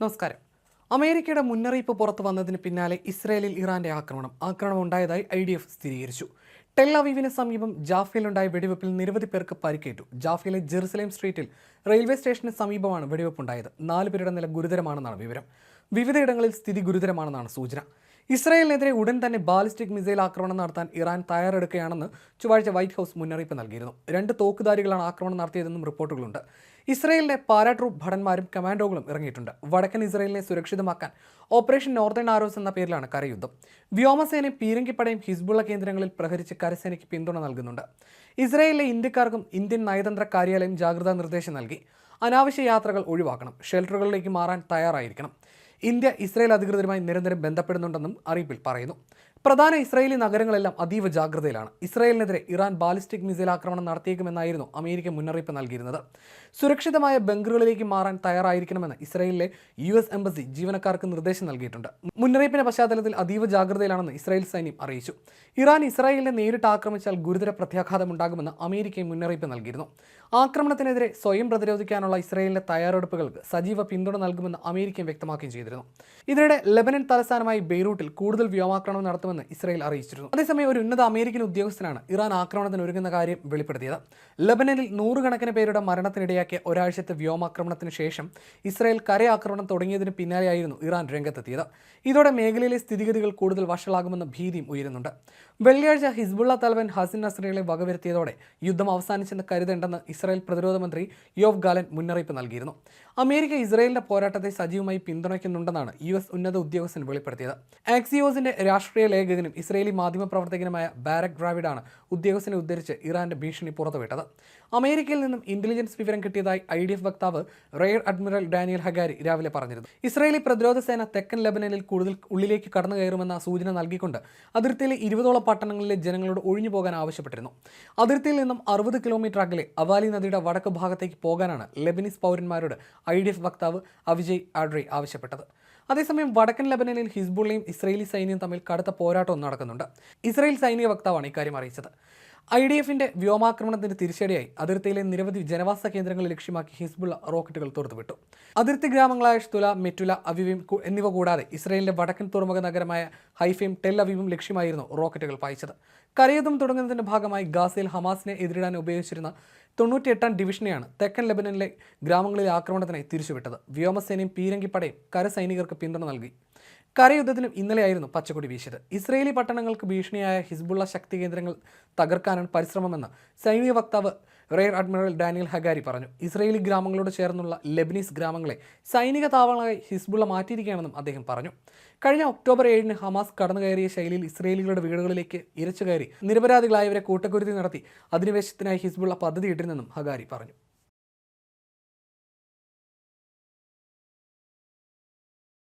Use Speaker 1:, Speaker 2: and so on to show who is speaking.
Speaker 1: നമസ്കാരം. അമേരിക്കയുടെ മുന്നറിയിപ്പ് പുറത്തു വന്നതിന് പിന്നാലെ ഇസ്രയേലിൽ ഇറാന്റെ ആക്രമണം. ആക്രമണം ഉണ്ടായതായി ഐ ഡി എഫ് സ്ഥിരീകരിച്ചു. ടെൽ അവീവിന് സമീപം ജാഫയിലുണ്ടായ വെടിവെപ്പിൽ നിരവധി പേർക്ക് പരിക്കേറ്റു. ജാഫിലെ ജെറുസലേം സ്ട്രീറ്റിൽ റെയിൽവേ സ്റ്റേഷന് സമീപമാണ് വെടിവെപ്പുണ്ടായത്. നാല് പേരുടെ നില ഗുരുതരമാണെന്നാണ് വിവരം. വിവിധയിടങ്ങളിൽ സ്ഥിതി ഗുരുതരമാണെന്നാണ് സൂചന. ഇസ്രായേലിനെതിരെ ഉടൻ തന്നെ ബാലിസ്റ്റിക് മിസൈൽ ആക്രമണം നടത്താൻ ഇറാൻ തയ്യാറെടുക്കുകയാണെന്ന് ചൊവ്വാഴ്ച വൈറ്റ് ഹൗസ് മുന്നറിയിപ്പ് നൽകിയിരുന്നു. രണ്ട് തോക്കുധാരികളാണ് ആക്രമണം നടത്തിയതെന്നും റിപ്പോർട്ടുകളുണ്ട്. ഇസ്രായേലിന്റെ പാരാട്രൂപ്പ് ഭടന്മാരും കമാൻഡോകളും ഇറങ്ങിയിട്ടുണ്ട്. വടക്കൻ ഇസ്രായേലിനെ സുരക്ഷിതമാക്കാൻ ഓപ്പറേഷൻ നോർത്തേൺ ആരോസ് എന്ന പേരിലാണ് കരയുദ്ധം. വ്യോമസേനയും പീരങ്കിപ്പടയും ഹിസ്ബുള്ള കേന്ദ്രങ്ങളിൽ പ്രഹരിച്ച് കരസേനയ്ക്ക് പിന്തുണ നൽകുന്നുണ്ട്. ഇസ്രായേലിലെ ഇന്ത്യക്കാർക്കും ഇന്ത്യൻ നയതന്ത്ര കാര്യാലയം ജാഗ്രതാ നിർദ്ദേശം നൽകി. അനാവശ്യ യാത്രകൾ ഒഴിവാക്കണം. ഷെൽട്ടറുകളിലേക്ക് മാറാൻ തയ്യാറായിരിക്കണം. ഇന്ത്യ ഇസ്രായേൽ അധികൃതരുമായി നിരന്തരം ബന്ധപ്പെടുന്നുണ്ടെന്നും അറിയിപ്പിൽ പറയുന്നു. പ്രധാന ഇസ്രായേലി നഗരങ്ങളെല്ലാം അതീവ ജാഗ്രതയിലാണ്. ഇസ്രായേലിനെതിരെ ഇറാൻ ബാലിസ്റ്റിക് മിസൈൽ ആക്രമണം നടത്തിയേക്കുമെന്നായിരുന്നു അമേരിക്ക മുന്നറിയിപ്പ് നൽകിയിരുന്നത്. സുരക്ഷിതമായ ബങ്കറുകളിലേക്ക് മാറാൻ തയ്യാറായിരിക്കണമെന്ന് ഇസ്രായേലിലെ യു എസ് എംബസി ജീവനക്കാർക്ക് നിർദ്ദേശം നൽകിയിട്ടുണ്ട്. മുന്നറിയിപ്പിന്റെ പശ്ചാത്തലത്തിൽ അതീവ ജാഗ്രതയിലാണെന്ന് ഇസ്രായേൽ സൈന്യം അറിയിച്ചു. ഇറാൻ ഇസ്രായേലിനെ നേരിട്ട് ആക്രമിച്ചാൽ ഗുരുതര പ്രത്യാഘാതമുണ്ടാകുമെന്ന് അമേരിക്ക മുന്നറിയിപ്പ് നൽകിയിരുന്നു. ആക്രമണത്തിനെതിരെ സ്വയം പ്രതിരോധിക്കാനുള്ള ഇസ്രായേലിന്റെ തയ്യാറെടുപ്പുകൾക്ക് സജീവ പിന്തുണ നൽകുമെന്ന് അമേരിക്ക വ്യക്തമാക്കുകയും ചെയ്തിരുന്നു. ഇതിനിടെ ലെബനൻ തലസ്ഥാനമായി ബെയ്റൂട്ടിൽ കൂടുതൽ വ്യോമാക്രമണം നടത്തുമെന്ന് ഇസ്രായേൽ അറിയിച്ചിരുന്നു. അതേസമയം ഒരു ഉന്നത അമേരിക്കൻ ഉദ്യോഗസ്ഥനാണ് ഇറാൻ ആക്രമണത്തിന് ഒരുങ്ങുന്ന കാര്യം വെളിപ്പെടുത്തിയത്. ലബനനിൽ നൂറുകണക്കിന് പേരുടെ മരണത്തിനിടയാക്കിയ ഒരാഴ്ചത്തെ വ്യോമാക്രമണത്തിന് ശേഷം ഇസ്രായേൽ കരയാക്രമണം തുടങ്ങിയതിന് പിന്നാലെയായിരുന്നു ഇറാൻ രംഗത്തെത്തിയത്. ഇതോടെ മേഖലയിലെ സ്ഥിതിഗതികൾ കൂടുതൽ വഷളാകുമെന്ന ഭീതിയും ഉയരുന്നുണ്ട്. വെള്ളിയാഴ്ച ഹിസ്ബുള്ള തലവൻ ഹസിൻ നസ്രയെ വകവരുത്തിയതോടെ യുദ്ധം അവസാനിച്ചെന്ന് കരുതേണ്ടെന്ന് ഇസ്രായേൽ പ്രതിരോധ മന്ത്രി യോവ് ഗാലൻ മുന്നറിയിപ്പ് നൽകിയിരുന്നു. അമേരിക്ക ഇസ്രായേലിന്റെ പോരാട്ടത്തെ സജീവമായി പിന്തുണയ്ക്കുന്നുണ്ടെന്നാണ് യു എസ് ഉന്നത ഉദ്യോഗസ്ഥൻ വെളിപ്പെടുത്തിയത്. ആക്സിയോസിന്റെ രാഷ്ട്രീയ ലേഖകനും ഇസ്രായേലി മാധ്യമപ്രവർത്തകനുമായ ബാരക് ഡ്രാവിഡാണ് ഉദ്യോഗസ്ഥനെ ഉദ്ധരിച്ച് ഇറാന്റെ ഭീഷണി പുറത്തുവിട്ടത്. അമേരിക്കയിൽ നിന്നും ഇന്റലിജൻസ് വിവരം കിട്ടിയതായി ഐ ഡി എഫ് വക്താവ് റെയർ അഡ്മിറൽ ഡാനിയൽ ഹഗാരി രാവിലെ പറഞ്ഞിരുന്നു. ഇസ്രായേലി പ്രതിരോധ സേന തെക്കൻ ലെബനനിൽ കൂടുതൽ ഉള്ളിലേക്ക് കടന്നു കയറുമെന്ന സൂചന നൽകിക്കൊണ്ട് അതിർത്തിയിലെ ഇരുപതോളം പട്ടണങ്ങളിലെ ജനങ്ങളോട് ഒഴിഞ്ഞു പോകാൻ ആവശ്യപ്പെട്ടിരുന്നു. അതിർത്തിയിൽ നിന്നും അറുപത് കിലോമീറ്റർ അകലെ അവാലി നദിയുടെ വടക്ക് ഭാഗത്തേക്ക് പോകാനാണ് ലെബനീസ് പൗരന്മാരോട് ഐ ഡി എഫ് വക്താവ് അവിജയ് ആഡ്രി ആവശ്യപ്പെട്ടത്. അതേസമയം വടക്കൻ ലബനനിൽ ഹിസ്ബുള്ളയും ഇസ്രയേലി സൈന്യവും തമ്മിൽ കടുത്ത പോരാട്ടവും നടക്കുന്നുണ്ട്. ഇസ്രയേൽ സൈനിക വക്താവാണ് ഇക്കാര്യം അറിയിച്ചത്. ഐ ഡി എഫിന്റെ വ്യോമാക്രമണത്തിന് തിരിച്ചടിയായി അതിർത്തിയിലെ നിരവധി ജനവാസ കേന്ദ്രങ്ങൾ ലക്ഷ്യമാക്കി ഹിസ്ബുള്ള റോക്കറ്റുകൾ തുറത്തുവിട്ടു അതിർത്തി ഗ്രാമങ്ങളായ ഷ്തുല മെറ്റുല അവിവിം എന്നിവ കൂടാതെ ഇസ്രയേലിന്റെ വടക്കൻ തുറമുഖ നഗരമായ ഹൈഫയും ടെൽ അവീവും ലക്ഷ്യമായിരുന്നു റോക്കറ്റുകൾ പായിച്ചത്. കരയുദ്ധം തുടങ്ങുന്നതിന്റെ ഭാഗമായി ഗാസയിൽ ഹമാസിനെ എതിരിടാൻ ഉപയോഗിച്ചിരുന്ന തൊണ്ണൂറ്റിയെട്ടാം ഡിവിഷനെയാണ് തെക്കൻ ലെബനനിലെ ഗ്രാമങ്ങളിലെ ആക്രമണത്തിനായി തിരിച്ചുവിട്ടത്. വ്യോമസേനയും പീരങ്കിപ്പടയും കരസൈനികർക്ക് പിന്തുണ നൽകി. കരയുദ്ധത്തിനും ഇന്നലെയായിരുന്നു പച്ചക്കൊടി വീശിയത്. ഇസ്രയേലി പട്ടണങ്ങൾക്ക് ഭീഷണിയായ ഹിസ്ബുള്ള ശക്തി കേന്ദ്രങ്ങൾ തകർക്കാനാണ് പരിശ്രമമെന്ന് സൈനിക വക്താവ് റെയർ അഡ്മിറൽ ഡാനിയൽ ഹഗാരി പറഞ്ഞു. ഇസ്രയേലി ഗ്രാമങ്ങളോട് ചേർന്നുള്ള ലെബനീസ് ഗ്രാമങ്ങളെ സൈനിക താവളങ്ങളായി ഹിസ്ബുള്ള മാറ്റിയിരിക്കുകയാണെന്നും അദ്ദേഹം പറഞ്ഞു. കഴിഞ്ഞ ഒക്ടോബർ ഏഴിന് ഹമാസ് കടന്നു കയറിയ ശൈലിയിൽ ഇസ്രയേലികളുടെ വീടുകളിലേക്ക് ഇരച്ചു കയറി നിരപരാധികളായവരെ കൂട്ടക്കുരുതി നടത്തി അധിനിവേശത്തിനായി ഹിസ്ബുള്ള പദ്ധതിയിട്ടിരുന്നെന്നും ഹഗാരി പറഞ്ഞു.